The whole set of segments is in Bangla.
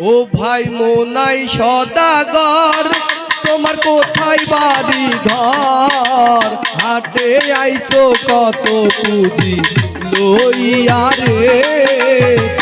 ও ভাই মোনাই সদাগর তোমার কোথায় বাড়ি ঘর? হাটে আইছো কত পুঁজি লইয়া রে।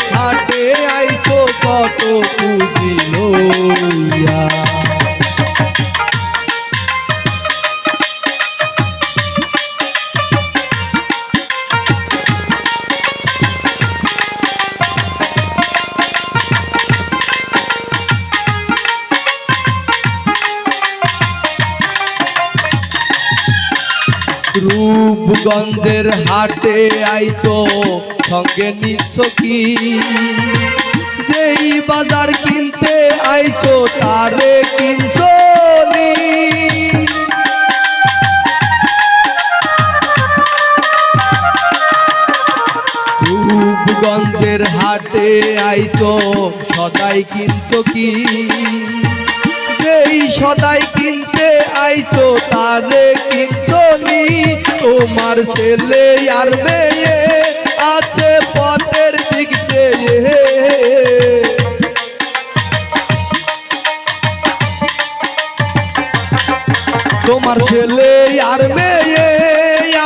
রূপগঞ্জের হাটে আইসো, সঙ্গে নিছো যেই বাজার কিনতে আইসো, তারে কিনছো রূপগঞ্জের হাটে আইসো, সদাই কিনছো কি? যেই সদাই কিনতে আইছো তারে কিনছো নি? তোমার ছেলে আর মেয়ে আছে পথের দিক চেয়ে। তোমার ছেলে আর মেয়ে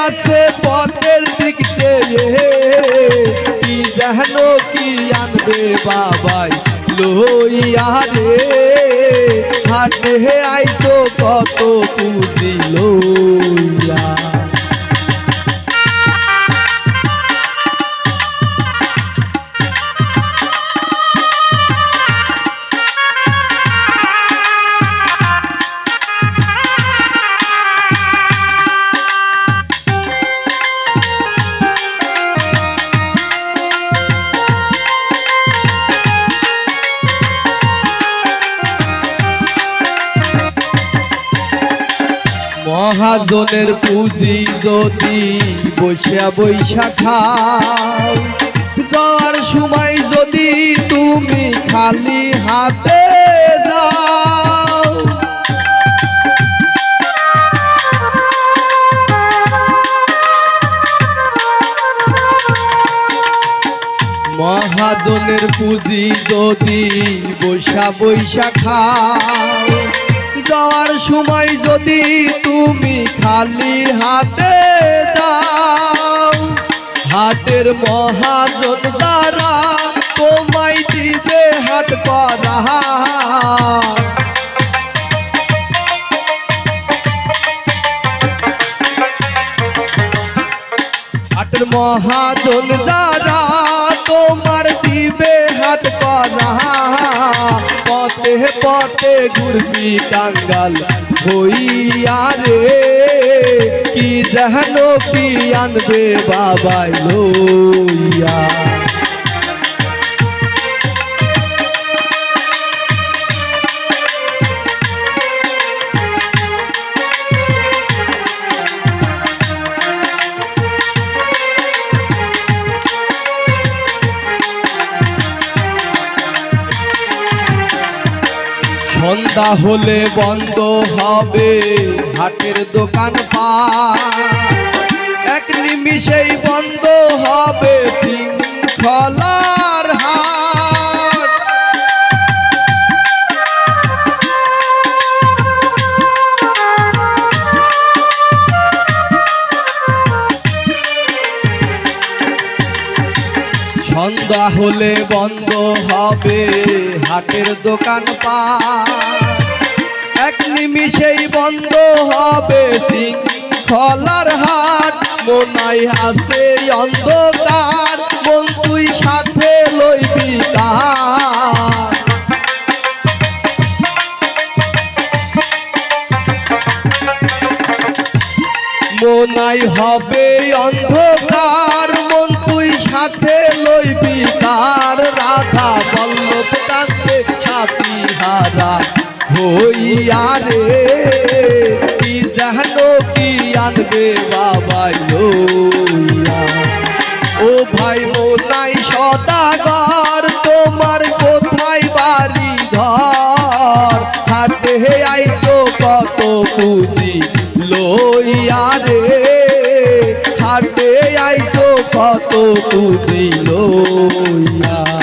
আছে পথের দিক চেয়ে। কি জানো কি আনবে বাবাই, লইয়া রে। হাটে আইসো কত পুঁজি মহাজনের পুঁজি যদি বৈশা বৈশা খাও, যাওয়ার সময় যদি তুমি খালি হাতে মহাজনের পুঁজি যদি বৈশা বৈশা খাও যাওয়ার সময় যদি তুমি খালি হাতে যাও, হাটের মহাজন দ্বারা তোমায় দিবে হাত করা। হাটের মহাজন যারা তোমার দিবে হাট করা। পথে পথে ঘুরবি টাঙ্গাল হইয়া রে। কি জাহানো কি আনবে বাবা লইয়া। সন্ধ্যা হলে বন্ধ হবে হাটের দোকান পা এক নিমিষেই বন্ধ হবে শৃঙ্খলার হাট। সন্ধ্যা হলে বন্ধ হবে হাটের দোকান এক নিমিষেই বন্ধ হবে শৃঙ্খলার হাট। মনাই আছে অন্ধকার। মন তুই সাথে লইবি মনাই হবে অন্ধকার। মন তুই সাথে লইবি তার বাবাই লইয়া। ও ভাই মোনাই সদাগর, তোমার কোথায় বাড়ি ঘর? হাটে আইছো কত পুঁজি লইয়া রে। হাটে আইছো কত পুঁজি লইয়া।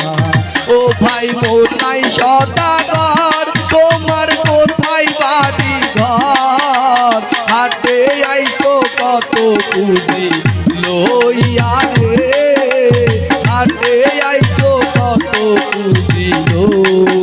লইয়া রে হাতে আইছো কত পুজিলো